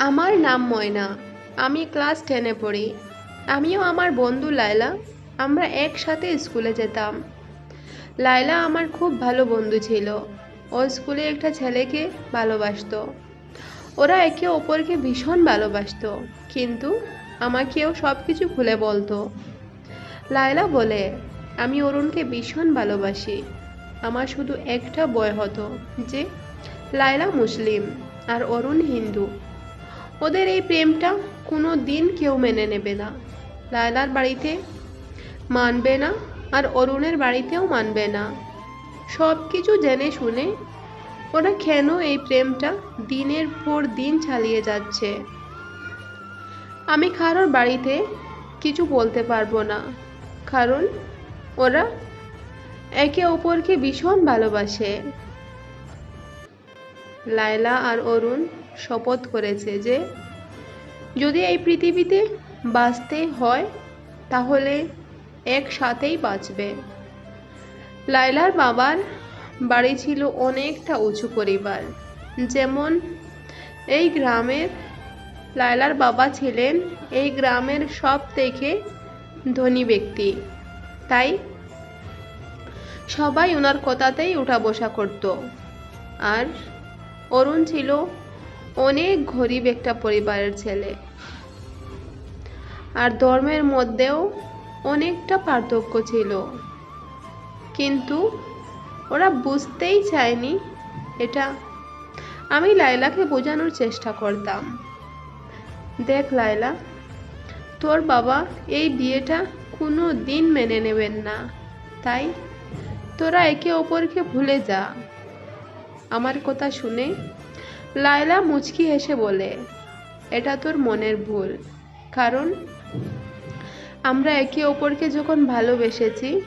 আমার নাম ময়না। আমি ক্লাস টেনে পড়ি। আমিও আমার বন্ধু লায়লা। আমরা একসাথে স্কুলে যেতাম। লায়লা আমার খুব ভালো বন্ধু ছিল। ও স্কুলে একটা ছেলেকে ভালোবাসতো। ওরা একে অপরকে ভীষণ ভালোবাসতো। কিন্তু আমাকেও সব কিছু খুলে বলতো। লায়লা বলে, আমি অরুণকে ভীষণ ভালোবাসি। আমার শুধু একটা বয় হতো যে, লায়লা মুসলিম আর অরুণ হিন্দু। ওদের এই প্রেমটা কোনো দিন কেউ মেনে নেবে না। লায়লার বাড়িতে মানবে না আর অরুণের বাড়িতেও মানবে না। সব কিছু জেনে শুনে ওরা কেন এই প্রেমটা দিনের পর দিন চালিয়ে যাচ্ছে? আমি কারোর বাড়িতে কিছু বলতে পারব না, কারণ ওরা একে অপরকে ভীষণ ভালোবাসে। লায়লা আর অরুণ শপথ করেছে যে, যদি এই পৃথিবীতে বাঁচতে হয়, তাহলে একসাথেই বাঁচবে। লায়লার বাবার বাড়ি ছিল অনেকটা উঁচু পরিবার। যেমন এই গ্রামের লায়লার বাবা ছিলেন এই গ্রামের সব থেকে ধনী ব্যক্তি। তাই সবাই ওনার কথাতেই উঠা বসা করত। আর অরুণ ছিল অনেক গরিব একটা পরিবারের ছেলে। আর ধর্মের মধ্যেও অনেকটা পার্থক্য ছিল। কিন্তু ওরা বুঝতেই চায়নি এটা। আমি লাইলাকে বোঝানোর চেষ্টা করতাম। দেখ লাইলা তোর বাবা এই বিয়েটা কোনো দিন মেনে নেবেন না। তাই তোরা একে অপরকে ভুলে যা। আমার কথা শুনে লায়লা মুচকি হেসে বলে, এটা তোর মনের ভুল। কারণ আমরা একে অপরকে যখন ভালোবেসেছি,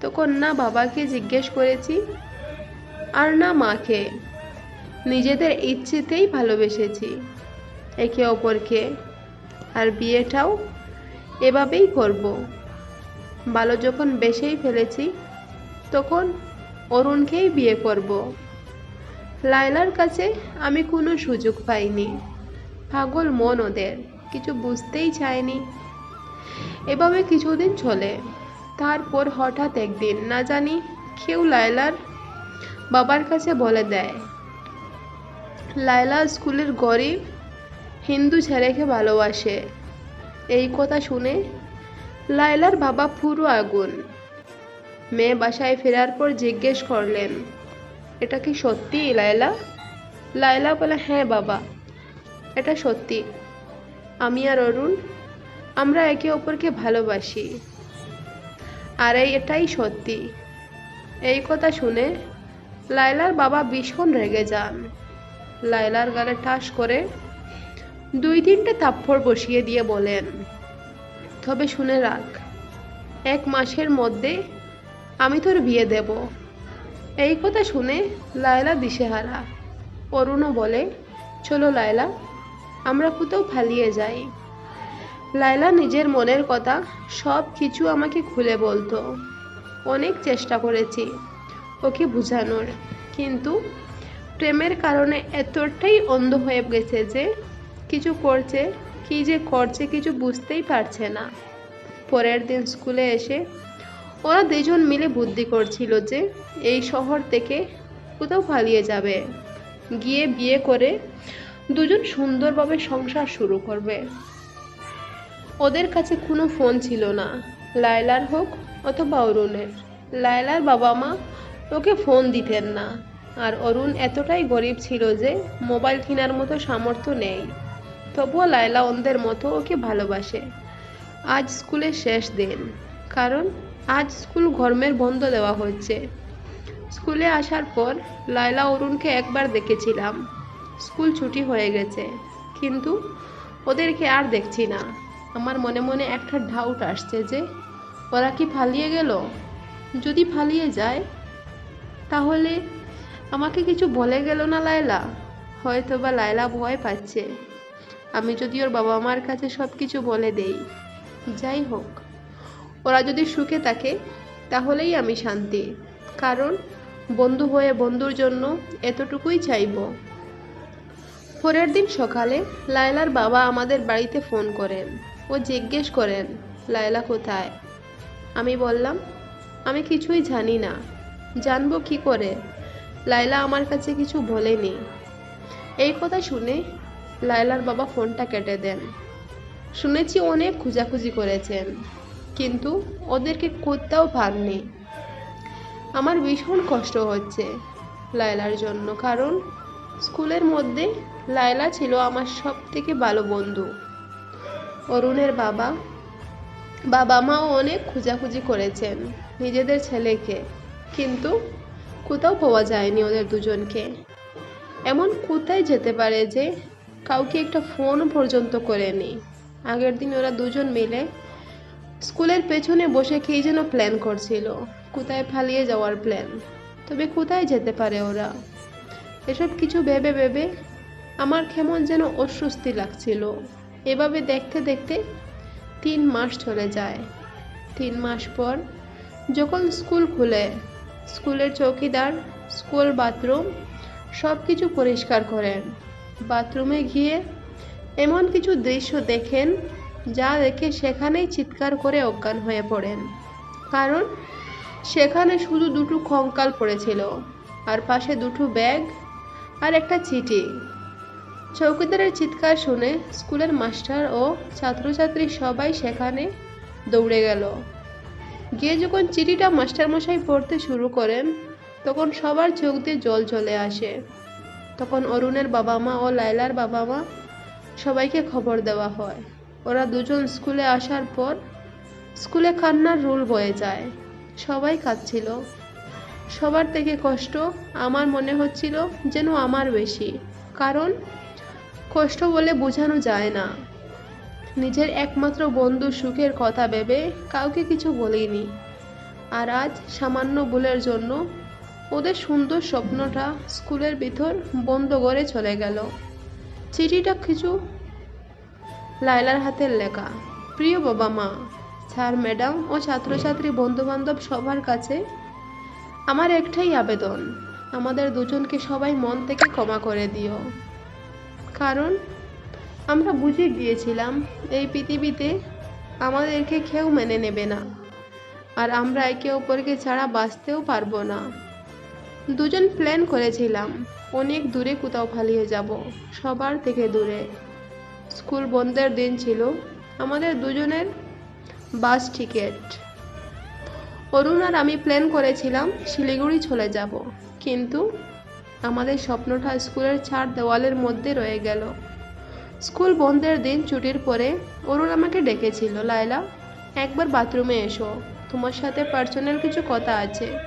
তখন না বাবাকে জিজ্ঞেস করেছি আর না মাকে। নিজেদের ইচ্ছেতেই ভালোবেসেছি। একে অপরকে আর বিয়েটাও এভাবেই করব। ভালো যখন বেসেই ফেলেছি, তখন অরুণকেই বিয়ে করব। লায়লার কাছে আমি কোনো সুযোগ পাইনি। পাগল মন ওদের, কিছু বুঝতেই চায়নি। এভাবে কিছুদিন চলে। তারপর হঠাৎ একদিন, না জানি কেউ লায়লার বাবার কাছে বলে দেয় লায়লা স্কুলের গরিব, হিন্দু ছেলেকে ভালোবাসে। এই কথা শুনে লায়লার বাবা পুরো আগুন। মেয়ে বাসায় ফেরার পর জিজ্ঞেস করলেন এটা কি সত্যি লায়লা? লায়লা বলে হ্যাঁ বাবা, এটা সত্যি। আমি আর অরুণ, আমরা একে অপরকে ভালোবাসি। আর এই এটাই সত্যি। এই কথা শুনে লায়লার বাবা ভীষণ রেগে যান। লায়লার গালে ঠাস করে দুই তিনটে থাপ্পড় বসিয়ে দিয়ে বলেন, তবে শুনে রাখ, এক মাসের মধ্যে আমি তোর বিয়ে দেব। এই কথা শুনে লায়লা দিশেহারা। অরুণও বলে, চলো লায়লা, আমরা কোথাও ফালিয়ে যাই। লায়লা নিজের মনের কথা সব কিছু আমাকে খুলে বলতো। অনেক চেষ্টা করেছি ওকে বোঝানোর, কিন্তু প্রেমের কারণে এতটাই অন্ধ হয়ে গেছে যে কিছু করছে, কি যে করছে কিছু বুঝতেই পারছে না। পরের দিন স্কুলে এসে ওরা দুজন মিলে বুদ্ধি করছিল যে এই শহর থেকে কোথাও পালিয়ে যাবে। গিয়ে বিয়ে করে দুজন সুন্দরভাবে সংসার শুরু করবে। ওদের কাছে কোনো ফোন ছিল না, লায়লার হোক অথবা অরুণের। লায়লার বাবা মা ওকে ফোন দিতেন না, আর অরুণ এতটাই গরিব ছিল যে মোবাইল কেনার মতো সামর্থ্য নেই। তবুও লায়লা অন্ধের মতো ওকে ভালোবাসে। আজ স্কুলের শেষ দিন, কারণ আজ স্কুল গরমের বন্ধ দেওয়া হচ্ছে স্কুলে আসার পর লায়লা অরুণকে একবার দেখেছিলাম। স্কুল ছুটি হয়ে গেছে, কিন্তু ওদেরকে আর দেখছি না। আমার মনে মনে একটা ডাউট আসছে যে, ওরা কি ফালিয়ে গেল? যদি ফালিয়ে যায়, তাহলে আমাকে কিছু বলে গেল না লায়লা? হয়তো বা লায়লা ভয় পাচ্ছে। আমি যদি ওর বাবা মার কাছে সব কিছু বলে দেই, যাই হোক। ওরা যদি সুখে থাকে, তাহলেই আমি শান্তি। কারণ বন্ধু হয়ে বন্ধুর জন্য এতটুকুই চাইব। পরের দিন সকালে লায়লার বাবা আমাদের বাড়িতে ফোন করেন। ও জিজ্ঞেস করেন, লায়লা কোথায়? আমি বললাম, আমি কিছুই জানি না। জানব কি করে? লায়লা আমার কাছে কিছু বলেনি। এই কথা শুনে লায়লার বাবা ফোনটা কেটে দেন। শুনেছি অনেক খোঁজাখুঁজি করেছেন। কিন্তু ওদেরকে কোথাও পাননি আমার ভীষণ কষ্ট হচ্ছে লায়লার জন্য, কারণ স্কুলের মধ্যে লায়লা ছিল আমার সব থেকে ভালো বন্ধু। অরুণের বাবা বাবা মাও অনেক খোঁজাখুঁজি করেছেন নিজেদের ছেলেকে, কিন্তু কোথাও পাওয়া যায়নি ওদের দুজনকে। এমন কোথায় যেতে পারে যে কাউকে একটা ফোন পর্যন্ত করেনি। আগের দিন ওরা দুজন মিলে স্কুলের পেছনে বসে কে যেন প্ল্যান করছিল। কোথায় পালিয়ে যাওয়ার প্ল্যান তবে কোথায় যেতে পারে ওরা? এসব কিছু ভেবে ভেবে আমার কেমন যেন অস্বস্তি লাগছিল। এভাবে দেখতে দেখতে তিন মাস চলে যায়। তিন মাস পর যখন স্কুল খুলে, স্কুলের চৌকিদার, স্কুল বাথরুম সব কিছু পরিষ্কার করেন। বাথরুমে গিয়ে এমন কিছু দৃশ্য দেখেন যা দেখে সেখানেই চিৎকার করে অজ্ঞান হয়ে পড়েন। কারণ সেখানে শুধু দুটো কঙ্কাল পড়েছিল, আর পাশে দুটো ব্যাগ আর একটা চিঠি। চৌকিদারের চিৎকার শুনে স্কুলের মাস্টার ও ছাত্রছাত্রী সবাই সেখানে দৌড়ে গেল। গিয়ে যখন চিঠিটা মাস্টারমশাই পড়তে শুরু করেন, তখন সবার চোখ দিয়ে জল চলে আসে। তখন অরুণের বাবা মা ও লায়লার বাবা মা সবাইকে খবর দেওয়া হয়। ওরা দুজন স্কুলে আসার পর স্কুলে কান্নার রোল বয়ে যায়। সবাই কাঁদছিল। সবার থেকে কষ্ট আমার মনে হচ্ছিল যেন আমার বেশি, কারণ কষ্ট বলে বোঝানো যায় না। নিজের একমাত্র বন্ধু সুখের কথা ভেবে কাউকে কিছু বলিনি। আর আজ সামান্য ভুলের জন্য ওদের সুন্দর স্বপ্নটা স্কুলের ভিতর বন্ধ করে চলে গেল। চিঠিটা কিছু লায়লার হাতের লেখা। প্রিয় বাবা মা, স্যার, ম্যাডাম ও ছাত্রছাত্রী, বন্ধুবান্ধব সবার কাছে আমার একটাই আবেদন। আমাদের দুজনকে সবাই মন থেকে ক্ষমা করে দিও। কারণ আমরা বুঝে গিয়েছিলাম এই পৃথিবীতে আমাদেরকে কেউ মেনে নেবে না। আর আমরা একে অপরকে ছাড়া বাঁচতেও পারব না। দুজন প্ল্যান করেছিলাম, অনেক দূরে কোথাও পালিয়ে যাব, সবার থেকে দূরে। স্কুল বন্ধের দিন ছিল। আমাদের দুজনের বাস টিকিট। অরুণ আর আমি প্ল্যান করেছিলাম শিলিগুড়ি চলে যাব। কিন্তু আমাদের স্বপ্নটা স্কুলের চার দেওয়ালের মধ্যে রয়ে গেল। স্কুল বন্ধের দিন ছুটির পরে অরুণ আমাকে ডেকেছিল, লায়লা, একবার বাথরুমে এসো। তোমার সাথে পার্সোনাল কিছু কথা আছে।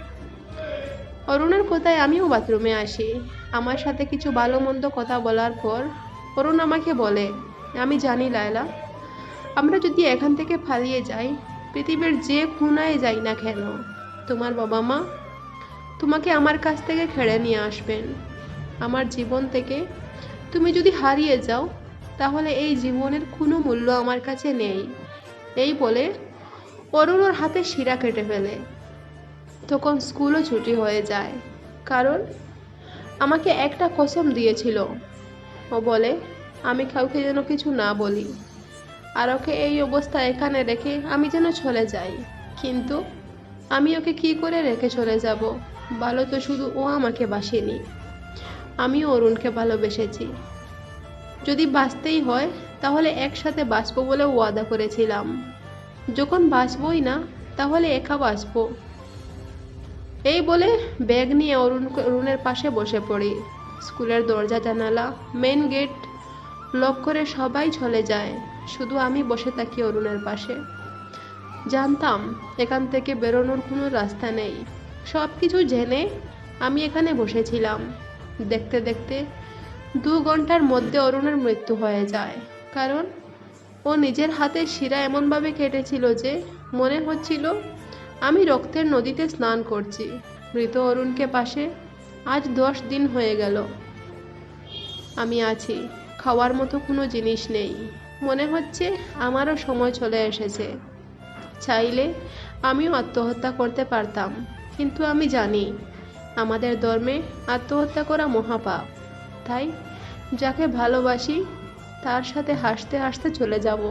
অরুণের কথায় আমিও বাথরুমে আসি। আমার সাথে কিছু ভালো মন্দ কথা বলার পর অরুণ আমাকে বলে আমি জানি, লায়লা। আমরা যদি এখান থেকে পালিয়ে যাই, পৃথিবীর যে খুনায় যাই না কেন, তোমার বাবা মা তোমাকে আমার কাছ থেকে খেড়ে নিয়ে আসবেন। আমার জীবন থেকে তুমি যদি হারিয়ে যাও, তাহলে এই জীবনের কোনো মূল্য আমার কাছে নেই। এই বলে অরুণ ওর হাতে শিরা কেটে ফেলে। তখন স্কুলও ছুটি হয়ে যায়, কারণ আমাকে একটা কসম দিয়েছিল। ও বলে আমি কাউকে যেন কিছু না বলি। আর ওকে এই অবস্থা এখানে রেখে আমি যেন চলে যাই। কিন্তু আমি ওকে কি করে রেখে চলে যাব? ভালো তো শুধু ও আমাকে বাসেনি। আমি অরুণকে ভালোবেসেছি। যদি বাঁচতেই হয়, তাহলে একসাথে বাঁচবো বলে ওয়াদা করেছিলাম। যখন বাঁচবই না, তাহলে একা বাঁচবো। এই বলে ব্যাগ নিয়ে অরুণ অরুণের পাশে বসে পড়ি। স্কুলের দরজা জানালা মেন গেট লক করে সবাই চলে যায়, শুধু আমি বসে থাকি অরুণের পাশে। জানতাম, এখান থেকে বেরোনোর কোনো রাস্তা নেই। সব কিছু জেনে আমি এখানে বসেছিলাম। দেখতে দেখতে দু ঘণ্টার মধ্যে অরুণের মৃত্যু হয়ে যায়, কারণ ও নিজের হাতে শিরা এমনভাবে কেটেছিল যে মনে হচ্ছিল, আমি রক্তের নদীতে স্নান করছি। মৃত অরুণকে পাশে আজ দশ দিন হয়ে গেল। আমি আছি। খাওয়ার মতো কোনো জিনিস নেই। মনে হচ্ছে আমারও সময় চলে এসেছে। চাইলে আমিও আত্মহত্যা করতে পারতাম, কিন্তু আমি জানি আমাদের ধর্মে আত্মহত্যা করা মহাপাপ। তাই যাকে ভালোবাসি, তার সাথে হাসতে হাসতে চলে যাব,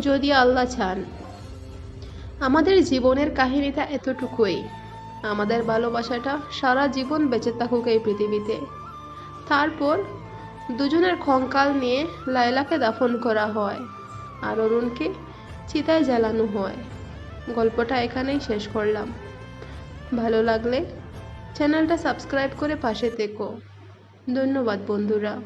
যদি আল্লাহ চান। আমাদের জীবনের কাহিনীটা এতটুকুই। আমাদের ভালোবাসাটা সারা জীবন বেঁচে থাকুক এই পৃথিবীতে। তারপর দুজনের খঙ্কাল নিয়ে লায়লাকে দাফন করা হয় আর অরুণকে চিতায় জ্বালানো হয়। গল্পটা এখানেই শেষ করলাম। ভালো লাগলে চ্যানেলটা সাবস্ক্রাইব করে পাশে থেকো। ধন্যবাদ বন্ধুরা।